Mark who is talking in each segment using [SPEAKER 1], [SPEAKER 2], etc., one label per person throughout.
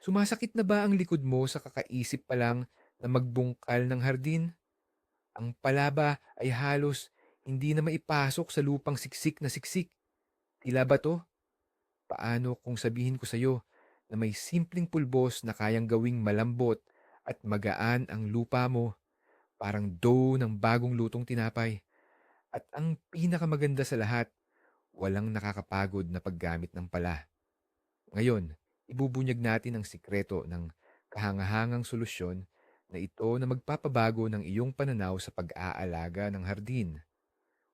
[SPEAKER 1] Sumasakit na ba ang likod mo sa kakaisip pa lang na magbungkal ng hardin? Ang palaba ay halos hindi na maipasok sa lupang siksik na siksik. Tila ba to? Paano kung sabihin ko sa'yo na may simpleng pulbos na kayang gawing malambot at magaan ang lupa mo, parang dough ng bagong lutong tinapay. At ang pinakamaganda sa lahat, walang nakakapagod na paggamit ng pala. Ngayon, ibubunyag natin ang sikreto ng kahangahangang solusyon na ito na magpapabago ng iyong pananaw sa pag-aalaga ng hardin.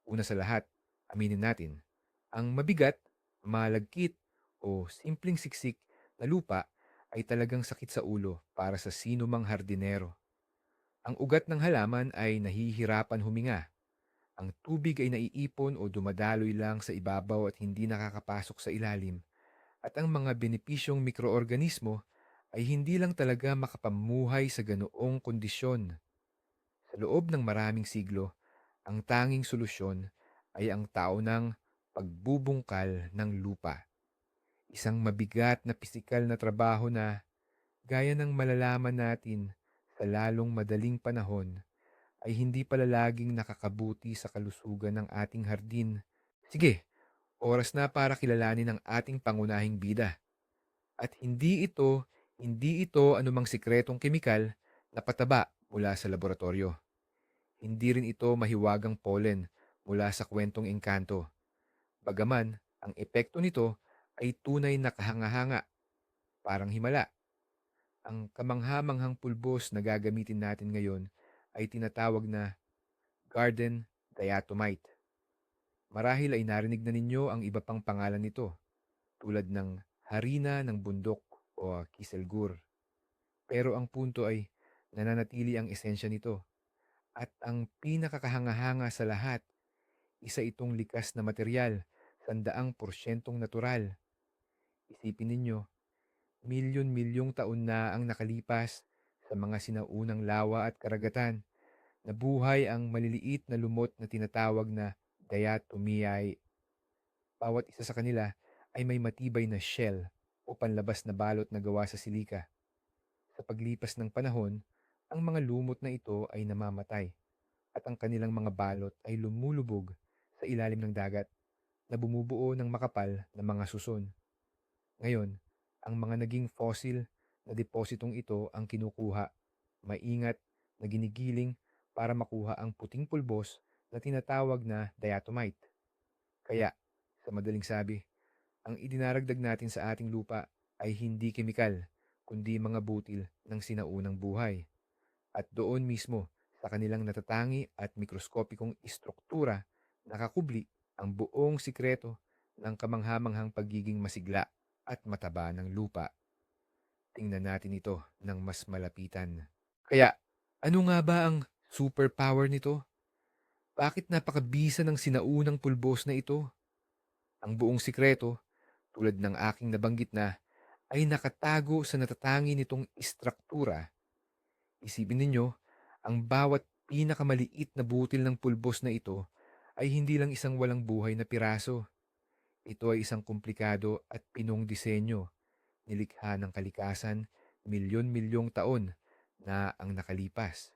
[SPEAKER 1] Una sa lahat, aminin natin, ang mabigat, malagkit o simpleng siksik na lupa ay talagang sakit sa ulo para sa sino mang hardinero. Ang ugat ng halaman ay nahihirapan huminga. Ang tubig ay naiipon o dumadaloy lang sa ibabaw at hindi nakakapasok sa ilalim. At ang mga benepisyong mikroorganismo ay hindi lang talaga makapamuhay sa ganoong kondisyon. Sa loob ng maraming siglo, ang tanging solusyon ay ang tao ng pagbubungkal ng lupa. Isang mabigat na pisikal na trabaho na, gaya ng malalaman natin sa lalong madaling panahon, ay hindi pala laging nakakabuti sa kalusugan ng ating hardin. Sige, oras na para kilalanin ang ating pangunahing bida. At hindi ito, hindi ito anumang sikretong kemikal na pataba mula sa laboratorio. Hindi rin ito mahiwagang pollen mula sa kwentong engkanto. Bagaman, ang epekto nito ay tunay na kahanga-hanga, parang himala. Ang kamangha-manghang pulbos na gagamitin natin ngayon ay tinatawag na garden diatomite. Marahil ay narinig na ninyo ang iba pang pangalan nito, tulad ng harina ng bundok o kiselgur. Pero ang punto ay nananatili ang esensya nito. At ang pinakakahanga-hanga sa lahat, isa itong likas na material, sandaang porsyentong natural. Isipin ninyo, milyon-milyong taon na ang nakalipas sa mga sinaunang lawa at karagatan. Nabuhay ang maliliit na lumot na tinatawag na diatomeae. Bawat isa sa kanila ay may matibay na shell o panlabas na balot na gawa sa silika. Sa paglipas ng panahon, ang mga lumot na ito ay namamatay at ang kanilang mga balot ay lumulubog sa ilalim ng dagat na bumubuo ng makapal na mga suson. Ngayon, ang mga naging fossil na depositong ito ang kinukuha, maingat na ginigiling para makuha ang puting pulbos na tinatawag na diatomite. Kaya, sa madaling sabi, ang idinaragdag natin sa ating lupa ay hindi kemikal, kundi mga butil ng sinaunang buhay. At doon mismo, sa kanilang natatangi at mikroskopikong istruktura, nakakubli ang buong sikreto ng kamanghamanghang pagiging masigla at mataba ng lupa. Tingnan natin ito ng mas malapitan. Kaya, ano nga ba ang superpower nito? Bakit napakabisa ng sinaunang pulbos na ito? Ang buong sikreto, tulad ng aking nabanggit na, ay nakatago sa natatangi nitong istruktura. Isipin ninyo, ang bawat pinakamaliit na butil ng pulbos na ito ay hindi lang isang walang buhay na piraso. Ito ay isang komplikado at pinong disenyo, nilikha ng kalikasan milyon-milyong taon na ang nakalipas.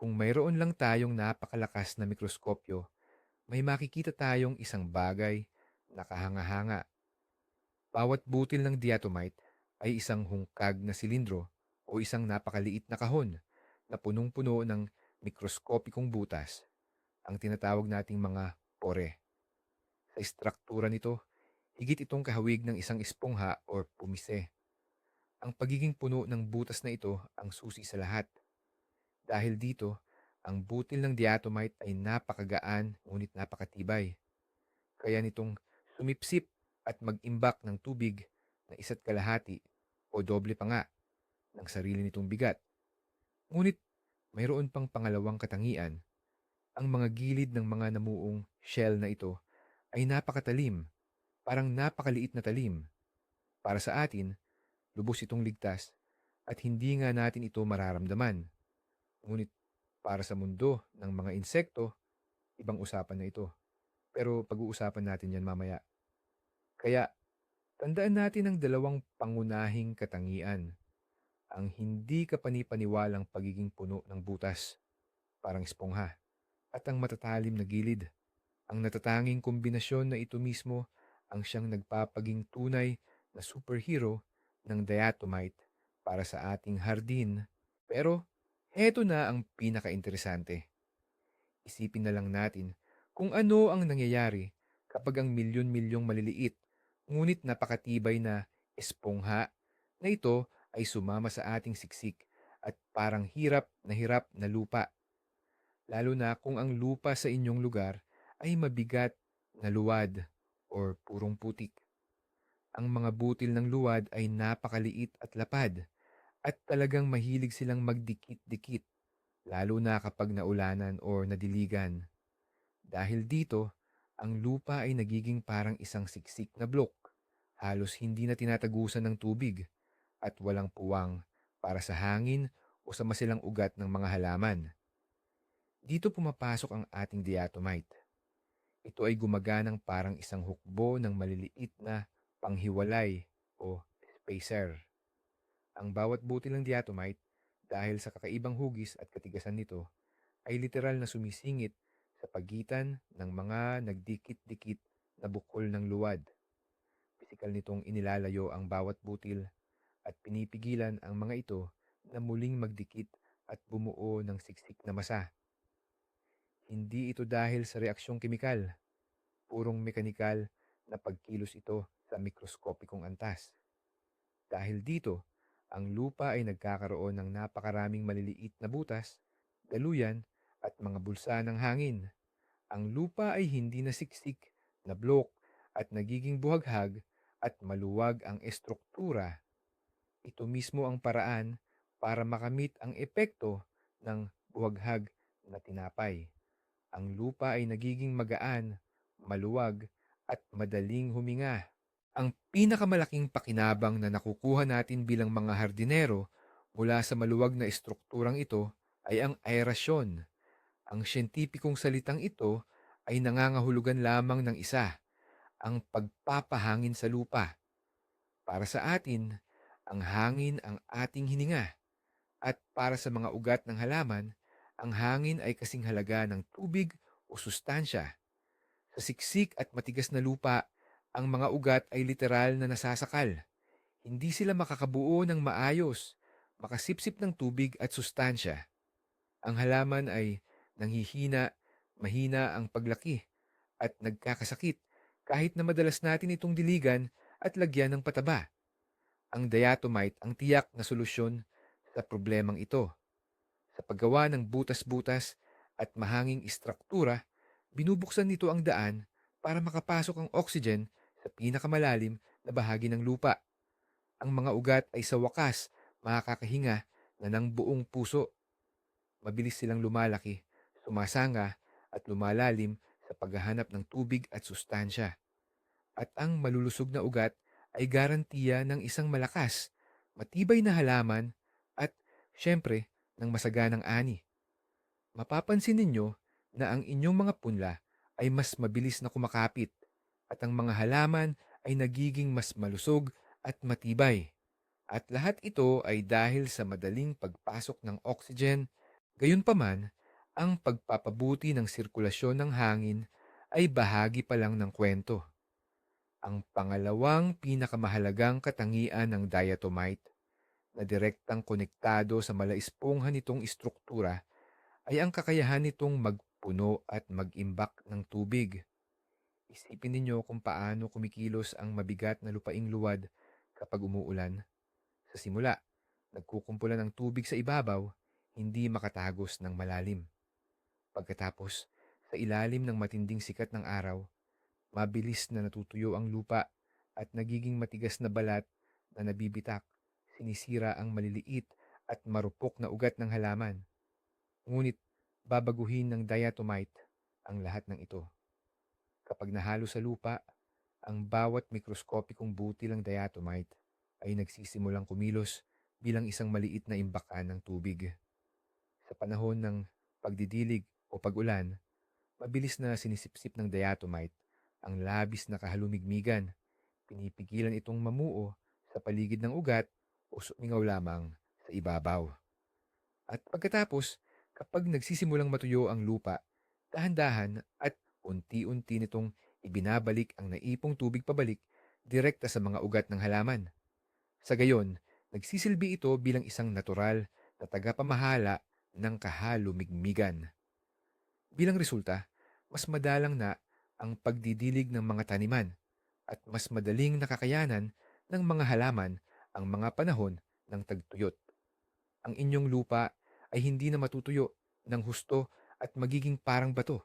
[SPEAKER 1] Kung mayroon lang tayong napakalakas na mikroskopyo, may makikita tayong isang bagay na kahanga-hanga. Bawat butil ng diatomite ay isang hungkag na silindro o isang napakaliit na kahon na punong-puno ng mikroskopikong butas, ang tinatawag nating mga pore. Sa istruktura nito, higit itong kahawig ng isang espongha o pumise. Ang pagiging puno ng butas na ito ang susi sa lahat. Dahil dito, ang butil ng diatomite ay napakagaan ngunit napakatibay. Kaya nitong sumipsip at mag-imbak ng tubig na isa't kalahati o doble pa nga ng sarili nitong bigat. Ngunit mayroon pang pangalawang katangian. Ang mga gilid ng mga namuong shell na ito ay napakatalim, parang napakaliit na talim. Para sa atin, lubos itong ligtas at hindi nga natin ito mararamdaman. Ngunit para sa mundo ng mga insekto, ibang usapan na ito. Pero pag-uusapan natin yan mamaya. Kaya, Tandaan natin ang dalawang pangunahing katangian. Ang hindi kapani-paniwalang pagiging puno ng butas, parang espongha, at ang matatalim na gilid. Ang natatanging kombinasyon na ito mismo ang siyang nagpapaging tunay na superhero ng diatomite para sa ating hardin. Pero heto na ang pinaka-interesante. Isipin na lang natin kung ano ang nangyayari kapag ang milyon-milyong maliliit ngunit napakatibay na espongha na ito ay sumama sa ating siksik at parang hirap na hirap na lupa. Lalo na kung ang lupa sa inyong lugar ay mabigat na luwad or purong putik. Ang mga butil ng luwad ay napakaliit at lapad at talagang mahilig silang magdikit-dikit lalo na kapag naulanan or nadiligan. Dahil dito, ang lupa ay nagiging parang isang siksik na blok, halos hindi na tinatagusan ng tubig at walang puwang para sa hangin o sa masilang ugat ng mga halaman. Dito pumapasok ang ating diatomite. Ito ay gumaganang parang isang hukbo ng maliliit na panghiwalay o spacer. Ang bawat butil ng diatomite, dahil sa kakaibang hugis at katigasan nito, ay literal na sumisingit sa pagitan ng mga nagdikit-dikit na bukol ng luwad. Pisikal nitong inilalayo ang bawat butil at pinipigilan ang mga ito na muling magdikit at bumuo ng siksik na masa. Hindi ito dahil sa reaksyong kemikal, purong mekanikal na pagkilos ito sa mikroskopikong antas. Dahil dito, ang lupa ay nagkakaroon ng napakaraming maliliit na butas, daluyan at mga bulsa ng hangin. Ang lupa ay hindi na siksik, na blok at nagiging buhaghag at maluwag ang estruktura. Ito mismo ang paraan para makamit ang epekto ng buhaghag na tinapay. Ang lupa ay nagiging magaan, maluwag at madaling huminga. Ang pinakamalaking pakinabang na nakukuha natin bilang mga hardinero mula sa maluwag na estrukturang ito ay ang aerasyon. Ang siyentipikong salitang ito ay nangangahulugan lamang ng isa, ang pagpapahangin sa lupa. Para sa atin, ang hangin ang ating hininga. At para sa mga ugat ng halaman, ang hangin ay kasing halaga ng tubig o sustansya. Sa siksik at matigas na lupa, ang mga ugat ay literal na nasasakal. Hindi sila makakabuo ng maayos, makasipsip ng tubig at sustansya. Ang halaman ay nanghihina, mahina ang paglaki, at nagkakasakit kahit na madalas natin itong diligan at lagyan ng pataba. Ang diatomite ang tiyak na solusyon sa problemang ito. Sa paggawa ng butas-butas at mahanging istruktura, binubuksan nito ang daan para makapasok ang oxygen sa pinakamalalim na bahagi ng lupa. Ang mga ugat ay sa wakas makakahinga na ng buong puso. Mabilis silang lumalaki, sumasanga at lumalalim sa paghahanap ng tubig at sustansya. At ang malulusog na ugat ay garantiya ng isang malakas, matibay na halaman at, syempre, ng masaganang ani. Mapapansin ninyo na ang inyong mga punla ay mas mabilis na kumakapit at ang mga halaman ay nagiging mas malusog at matibay. At lahat ito ay dahil sa madaling pagpasok ng oxygen, gayunpaman, ang pagpapabuti ng sirkulasyon ng hangin ay bahagi pa lang ng kwento. Ang pangalawang pinakamahalagang katangian ng diatomite na direktang konektado sa malaisponghan nitong istruktura ay ang kakayahan nitong magpuno at mag-imbak ng tubig. Isipin ninyo kung paano kumikilos ang mabigat na lupaing luwad kapag umuulan. Sa simula, nagkukumpulan ng tubig sa ibabaw, hindi makatagos ng malalim. Pagkatapos, sa ilalim ng matinding sikat ng araw, mabilis na natutuyo ang lupa at nagiging matigas na balat na nabibitak, sinisira ang maliliit at marupok na ugat ng halaman. Ngunit babaguhin ng diatomite ang lahat ng ito. Kapag nahalo sa lupa, ang bawat mikroskopikong butil ng diatomite ay nagsisimulang kumilos bilang isang maliit na imbakan ng tubig. Sa panahon ng pagdidilig o pag-ulan, mabilis na sinisipsip ng diatomite ang labis na kahalumigmigan, pinipigilan itong mamuo sa paligid ng ugat o sumingaw lamang sa ibabaw. At pagkatapos, kapag nagsisimulang matuyo ang lupa, dahan-dahan at unti-unti nitong ibinabalik ang naipong tubig pabalik direkta sa mga ugat ng halaman. Sa gayon, nagsisilbi ito bilang isang natural na tagapamahala ng kahalumigmigan. Bilang resulta, mas madalang na ang pagdidilig ng mga taniman at mas madaling nakakayanan ng mga halaman ang mga panahon ng tagtuyot. Ang inyong lupa ay hindi na matutuyo ng husto at magiging parang bato.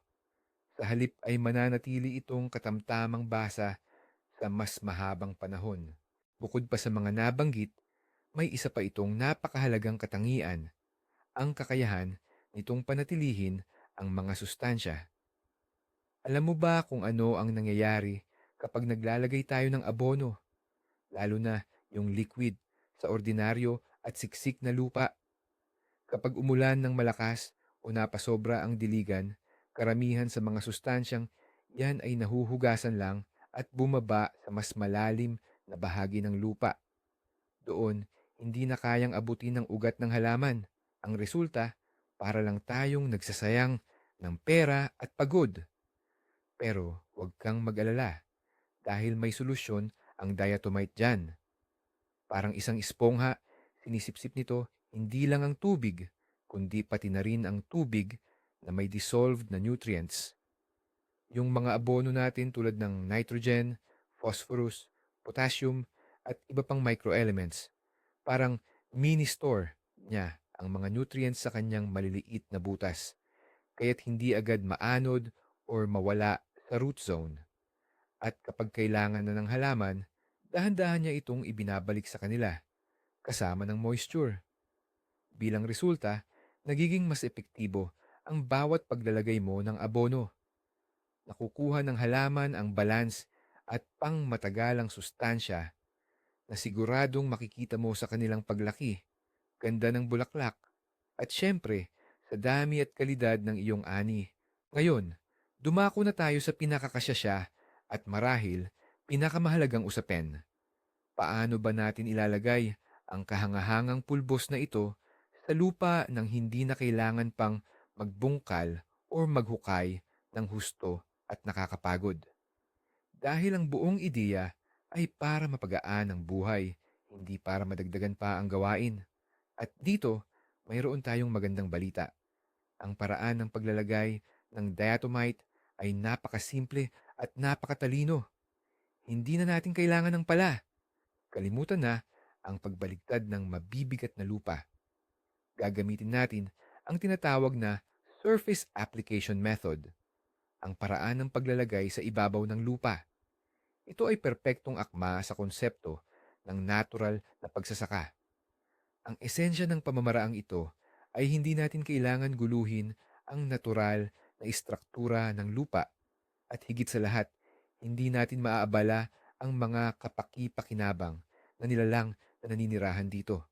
[SPEAKER 1] Sa halip ay mananatili itong katamtamang basa sa mas mahabang panahon. Bukod pa sa mga nabanggit, may isa pa itong napakahalagang katangian, ang kakayahan nitong panatilihin ang mga sustansya. Alam mo ba kung ano ang nangyayari kapag naglalagay tayo ng abono, lalo na yung liquid sa ordinaryo at siksik na lupa? Kapag umulan ng malakas o napasobra ang diligan, karamihan sa mga sustansyang yan ay nahuhugasan lang at bumaba sa mas malalim na bahagi ng lupa. Doon, hindi na kayang abutin ng ugat ng halaman. Ang resulta, para lang tayong nagsasayang ng pera at pagod. Pero huwag kang mag-alala dahil may solusyon ang diatomite dyan. Parang isang espongha, sinisipsip nito hindi lang ang tubig, kundi pati na rin ang tubig na may dissolved na nutrients. Yung mga abono natin tulad ng nitrogen, phosphorus, potassium, at iba pang microelements. Parang mini store niya ang mga nutrients sa kanyang maliliit na butas, kaya't hindi agad maanod or mawala sa root zone. At kapag kailangan na ng halaman, dahan-dahan niya itong ibinabalik sa kanila, kasama ng moisture. Bilang resulta, nagiging mas epektibo ang bawat paglalagay mo ng abono. Nakukuha ng halaman ang balance at pangmatagalang sustansya na siguradong makikita mo sa kanilang paglaki, ganda ng bulaklak, at syempre, sa dami at kalidad ng iyong ani. Ngayon, dumako na tayo sa pinakakasyasya at marahil pinakamahalagang usapin. Paano ba natin ilalagay ang kahangahangang pulbos na ito sa lupa nang hindi na kailangan pang magbungkal o maghukay ng husto at nakakapagod? Dahil ang buong ideya ay para mapagaan ang buhay, hindi para madagdagan pa ang gawain. At dito, mayroon tayong magandang balita. Ang paraan ng paglalagay ng diatomite ay napakasimple at napakatalino. Hindi na natin kailangan ng pala. Kalimutan na ang pagbaligtad ng mabibigat na lupa. Gagamitin natin ang tinatawag na surface application method, ang paraan ng paglalagay sa ibabaw ng lupa. Ito ay perpektong akma sa konsepto ng natural na pagsasaka. Ang esensya ng pamamaraang ito ay hindi natin kailangan guluhin ang natural na istruktura ng lupa at higit sa lahat, hindi natin maaabala ang mga kapaki-pakinabang na nilalang na naninirahan dito.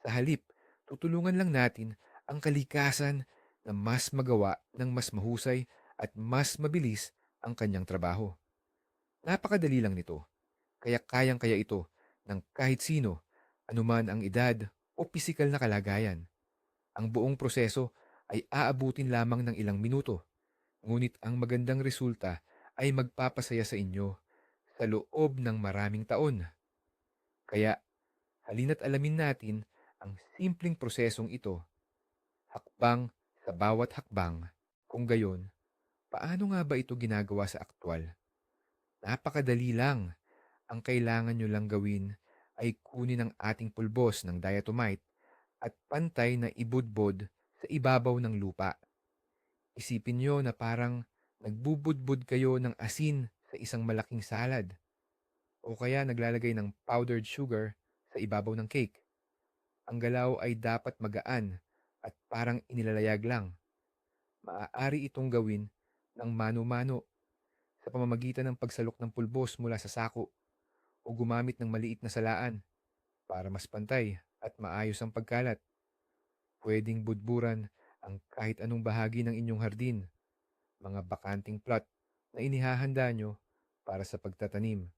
[SPEAKER 1] Sa halip, tutulungan lang natin ang kalikasan na mas magawa ng mas mahusay at mas mabilis ang kanyang trabaho. Napakadali lang nito, kaya kayang-kaya ito ng kahit sino, anuman ang edad o pisikal na kalagayan. Ang buong proseso ay aabutin lamang ng ilang minuto, ngunit ang magandang resulta ay magpapasaya sa inyo sa loob ng maraming taon. Kaya, halina't alamin natin ang simpleng prosesong ito, hakbang sa bawat hakbang, kung gayon, paano nga ba ito ginagawa sa aktwal? Napakadali lang. Ang kailangan nyo lang gawin ay kunin ang ating pulbos ng diatomite at pantay na ibudbod sa ibabaw ng lupa. Isipin nyo na parang nagbubudbud kayo ng asin sa isang malaking salad o kaya naglalagay ng powdered sugar sa ibabaw ng cake. Ang galaw ay dapat magaan at parang inilalayag lang. Maaari itong gawin ng mano-mano sa pamamagitan ng pagsalok ng pulbos mula sa sako o gumamit ng maliit na salaan para mas pantay at maayos ang pagkalat. Pwedeng budburan ang kahit anong bahagi ng inyong hardin, mga bakanting plot na inihahanda nyo para sa pagtatanim.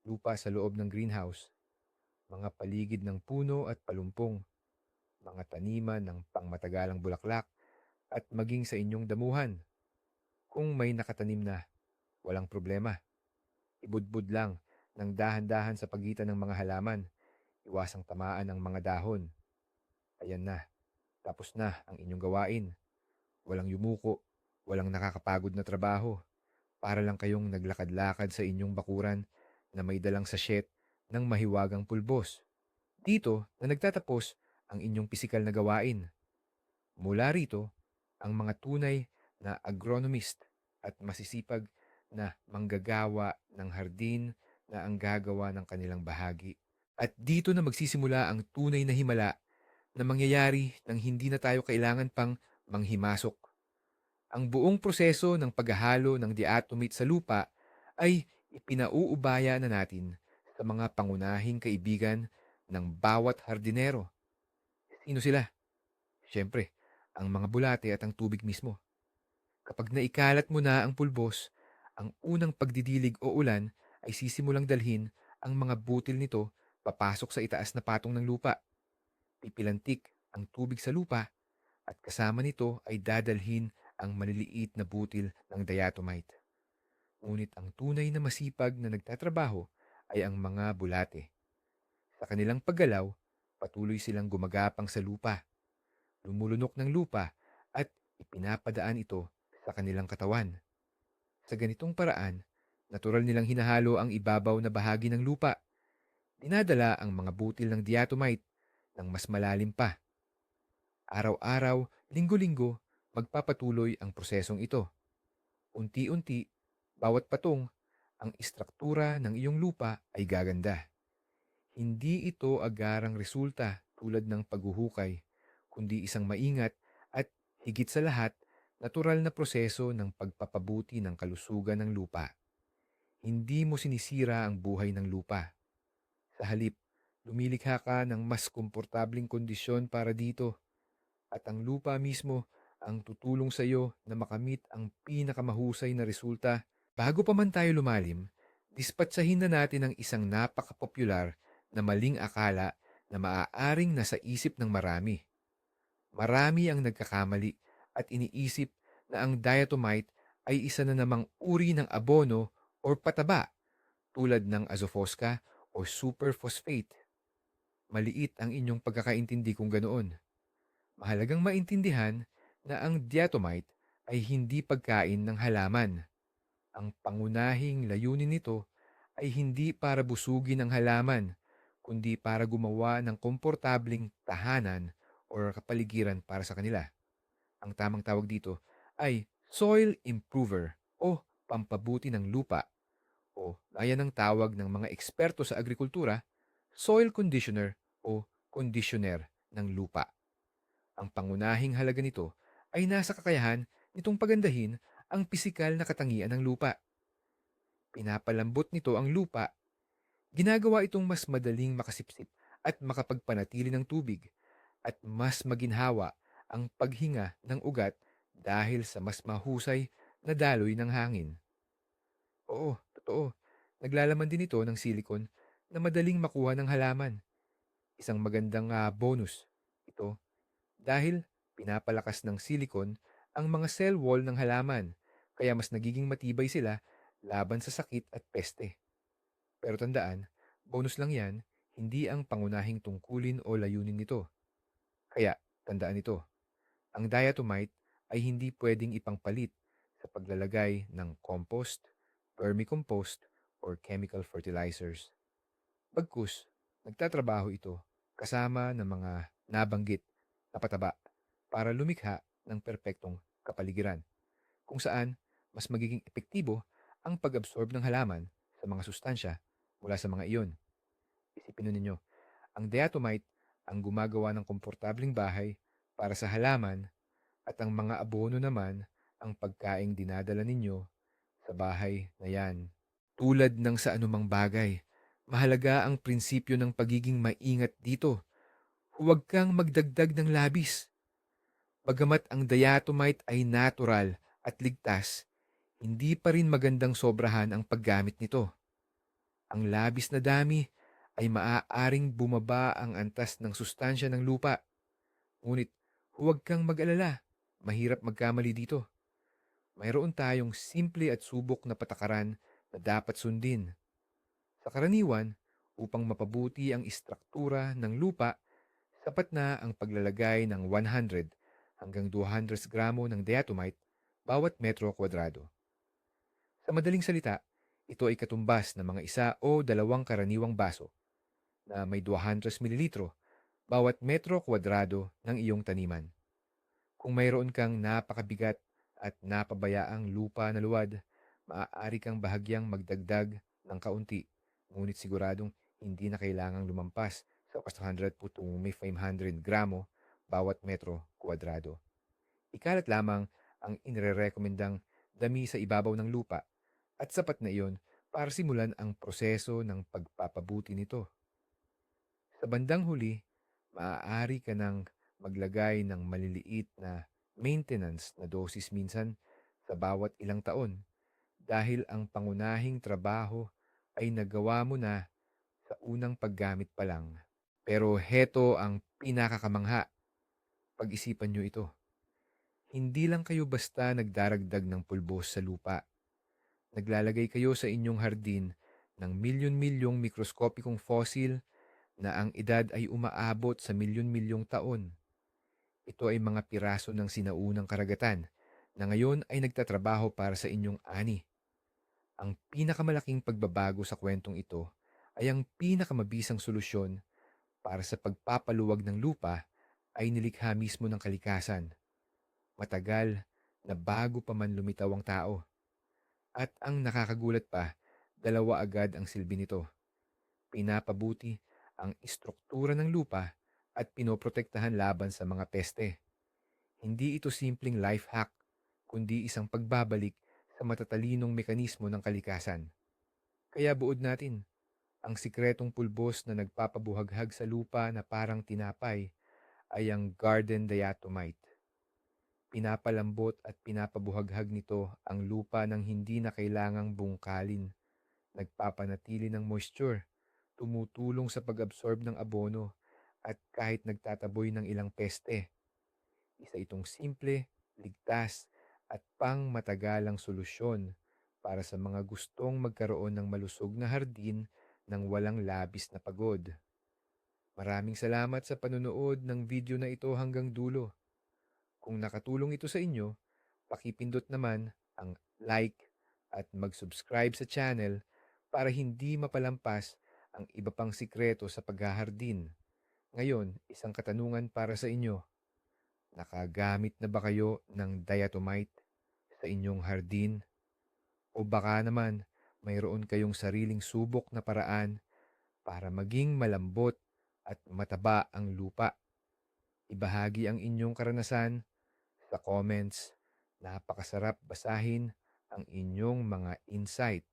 [SPEAKER 1] lupa sa loob ng greenhouse, mga paligid ng puno at palumpong, mga taniman ng pangmatagalang bulaklak, at maging sa inyong damuhan. Kung may nakatanim na, walang problema. Ibudbud lang ng dahan-dahan sa pagitan ng mga halaman. Iwasang tamaan ng mga dahon. Ayan na. Tapos na ang inyong gawain. Walang yumuko, walang nakakapagod na trabaho. Para lang kayong naglakad-lakad sa inyong bakuran na may dalang sachet ng mahiwagang pulbos. Dito na nagtatapos ang inyong pisikal na gawain. Mula rito, ang mga tunay na agronomist at masisipag na manggagawa ng hardin na ang gagawa ng kanilang bahagi. At dito na magsisimula ang tunay na himala na mangyayari nang hindi na tayo kailangan pang manghimasok. Ang buong proseso ng paghahalo ng diatomate sa lupa ay ipinauubaya na natin sa mga pangunahing kaibigan ng bawat hardinero. Sino sila? Siyempre, ang mga bulate at ang tubig mismo. Kapag naikalat mo na ang pulbos, ang unang pagdidilig o ulan ay sisimulang dalhin ang mga butil nito papasok sa itaas na patong ng lupa. Pipilantik ang tubig sa lupa at kasama nito ay dadalhin ang maliliit na butil ng diatomite. Ngunit ang tunay na masipag na nagtatrabaho ay ang mga bulate. Sa kanilang paggalaw, patuloy silang gumagapang sa lupa. Lumulunok ng lupa at ipinapadaan ito sa kanilang katawan. Sa ganitong paraan, natural nilang hinahalo ang ibabaw na bahagi ng lupa. Dinadala ang mga butil ng diatomite ng mas malalim pa. Araw-araw, linggo-linggo, magpapatuloy ang prosesong ito. Unti-unti, bawat patong, ang istruktura ng iyong lupa ay gaganda. Hindi ito agarang resulta tulad ng paghuhukay, kundi isang maingat at higit sa lahat, natural na proseso ng pagpapabuti ng kalusugan ng lupa. Hindi mo sinisira ang buhay ng lupa. Sa halip, lumilikha ka ng mas komportabling kondisyon para dito at ang lupa mismo ang tutulong sa iyo na makamit ang pinakamahusay na resulta. Bago pa man tayo lumalim, dispatsahin na natin ang isang napaka-popular na maling akala na maaaring nasa isip ng marami. Marami ang nagkakamali at iniisip na ang diatomite ay isa na namang uri ng abono o pataba tulad ng azofosca o superphosphate. Maliit ang inyong pagkakaintindi kung ganoon. Mahalagang maintindihan na ang diatomite ay hindi pagkain ng halaman. Ang pangunahing layunin nito ay hindi para busugin ang halaman, kundi para gumawa ng komportabling tahanan o kapaligiran para sa kanila. Ang tamang tawag dito ay soil improver o pampabuti ng lupa o ayan ang tawag ng mga eksperto sa agrikultura, soil conditioner o conditioner ng lupa. Ang pangunahing halaga nito ay nasa kakayahan nitong pagandahin ang pisikal na katangian ng lupa. Pinapalambot nito ang lupa. Ginagawa itong mas madaling makasipsip at makapagpanatili ng tubig at mas maginhawa ang paghinga ng ugat dahil sa mas mahusay na daloy ng hangin. Oo, totoo. Naglalaman din ito ng silikon na madaling makuha ng halaman. Isang magandang uh, bonus ito dahil pinapalakas ng silikon ang mga cell wall ng halaman kaya mas nagiging matibay sila laban sa sakit at peste. Pero tandaan, bonus lang yan, hindi ang pangunahing tungkulin o layunin nito. Kaya, tandaan ito, ang diatomite ay hindi pwedeng ipangpalit sa paglalagay ng compost, vermicompost, or chemical fertilizers. Bagkus, nagtatrabaho ito kasama ng mga nabanggit na pataba para lumikha ng perpektong kapaligiran, kung saan mas magiging epektibo ang pag-absorb ng halaman sa mga sustansya mula sa mga iyon. Isipin ninyo, ang diatomite ang gumagawa ng komportabling bahay para sa halaman at ang mga abono naman ang pagkaing dinadala ninyo sa bahay na yan. Tulad ng sa anumang bagay, mahalaga ang prinsipyo ng pagiging maingat dito. Huwag kang magdagdag ng labis. Bagamat ang diatomite ay natural at ligtas, hindi pa rin magandang sobrahan ang paggamit nito. Ang labis na dami ay maaaring bumaba ang antas ng sustansya ng lupa. Ngunit huwag kang mag-alala, mahirap magkamali dito. Mayroon tayong simple at subok na patakaran na dapat sundin. Sa karaniwan, upang mapabuti ang istruktura ng lupa, sapat na ang paglalagay ng 100 hanggang 200 gramo ng diatomite bawat metro kwadrado. Sa madaling salita, ito ay katumbas ng mga isa o dalawang karaniwang baso na may 200 mililitro bawat metro kwadrado ng iyong taniman. Kung mayroon kang napakabigat at napabayaang lupa na luwad, maaari kang bahagyang magdagdag ng kaunti, ngunit siguradong hindi na kailangang lumampas sa 100 tungo may 500 gramo bawat metro kwadrado. Ikalat lamang ang inirekomendang dami sa ibabaw ng lupa at sapat na iyon para simulan ang proseso ng pagpapabuti nito. Sa bandang huli, maaari ka nang maglagay ng maliliit na maintenance na dosis minsan sa bawat ilang taon dahil ang pangunahing trabaho ay nagawa mo na sa unang paggamit pa lang. Pero heto ang pinakakamangha. Pag-isipan nyo ito. Hindi lang kayo basta nagdaragdag ng pulbos sa lupa. Naglalagay kayo sa inyong hardin ng milyon-milyong mikroskopikong fossil na ang edad ay umaabot sa milyon-milyong taon. Ito ay mga piraso ng sinaunang karagatan na ngayon ay nagtatrabaho para sa inyong ani. Ang pinakamalaking pagbabago sa kwentong ito ay ang pinakamabisang solusyon para sa pagpapaluwag ng lupa ay nilikha mismo ng kalikasan. Matagal na bago pa man lumitaw ang tao. At ang nakakagulat pa, dalawa agad ang silbi nito. Pinapabuti ang istruktura ng lupa at pinoprotektahan laban sa mga peste. Hindi ito simpleng life hack, kundi isang pagbabalik sa matatalinong mekanismo ng kalikasan. Kaya buod natin, ang sikretong pulbos na nagpapabuhaghag sa lupa na parang tinapay ay ang garden diatomite. Pinapalambot at pinapabuhaghag nito ang lupa ng hindi na kailangang bungkalin. Nagpapanatili ng moisture, tumutulong sa pag-absorb ng abono at kahit nagtataboy ng ilang peste. Isa itong simple, ligtas at pang matagalang solusyon para sa mga gustong magkaroon ng malusog na hardin ng walang labis na pagod. Maraming salamat sa panonood ng video na ito hanggang dulo. Kung nakatulong ito sa inyo, pakipindot naman ang like at mag-subscribe sa channel para hindi mapalampas ang iba pang sikreto sa paghahardin. Ngayon, isang katanungan para sa inyo. Nakagamit na ba kayo ng diatomite sa inyong hardin? O baka naman mayroon kayong sariling subok na paraan para maging malambot at mataba ang lupa. Ibahagi ang inyong karanasan sa comments. Napakasarap basahin ang inyong mga insight.